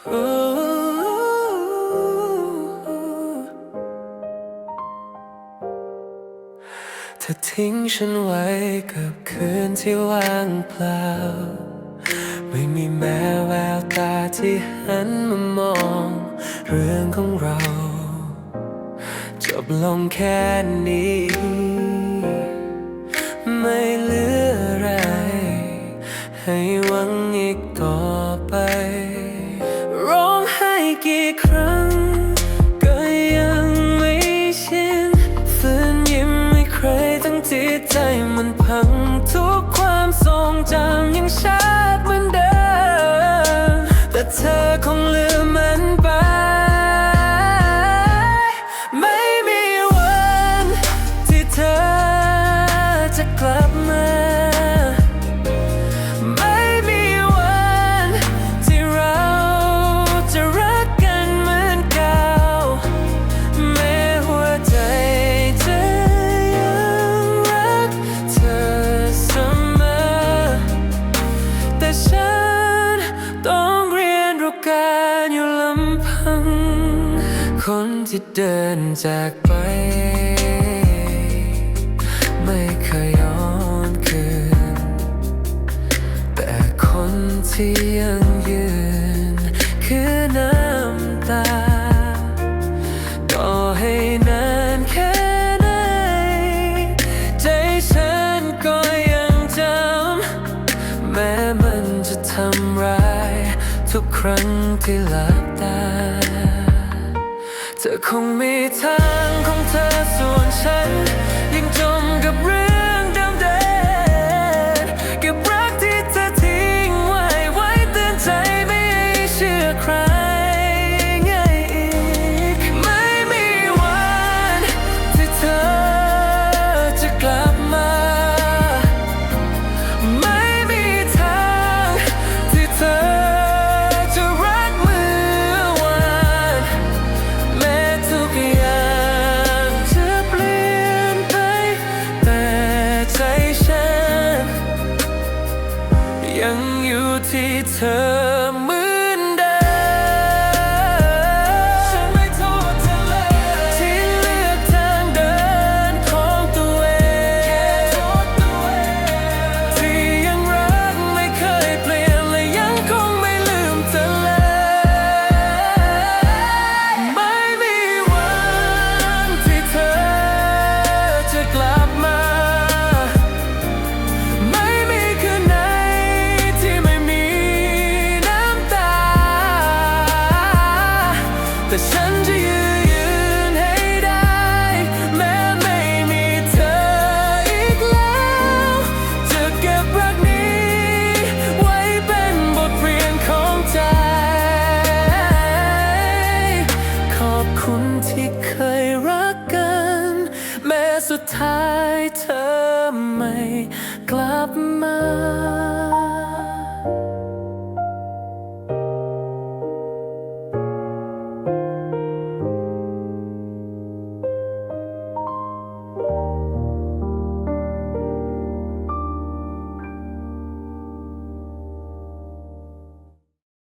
เธอทิ้งฉันไว้กับคืนที่ว่างเปล่า ไม่มีแม้แววตาที่หันมามอง เรื่องของเรา จบลงแค่นี้ กี่ครั้ง ก็ยังไม่ชินฝืนยิ้มไม่ใครทั้งที่ใจมันพัง ทุกความทรงจำยังชัดเหมือนเดิม การอยู่ลำพัง คนที่เดินจากไป ไม่เคยย้อนคืน แต่คนที่ยังยืน คือน้ำตา ต่อให้นานแค่ไหน ใจฉันก็ยังจำแม้มันจะทำร้าย ทุกครั้งที่หลับตา เธอคงมีทางของเธอส่วนฉันยังจม อยู่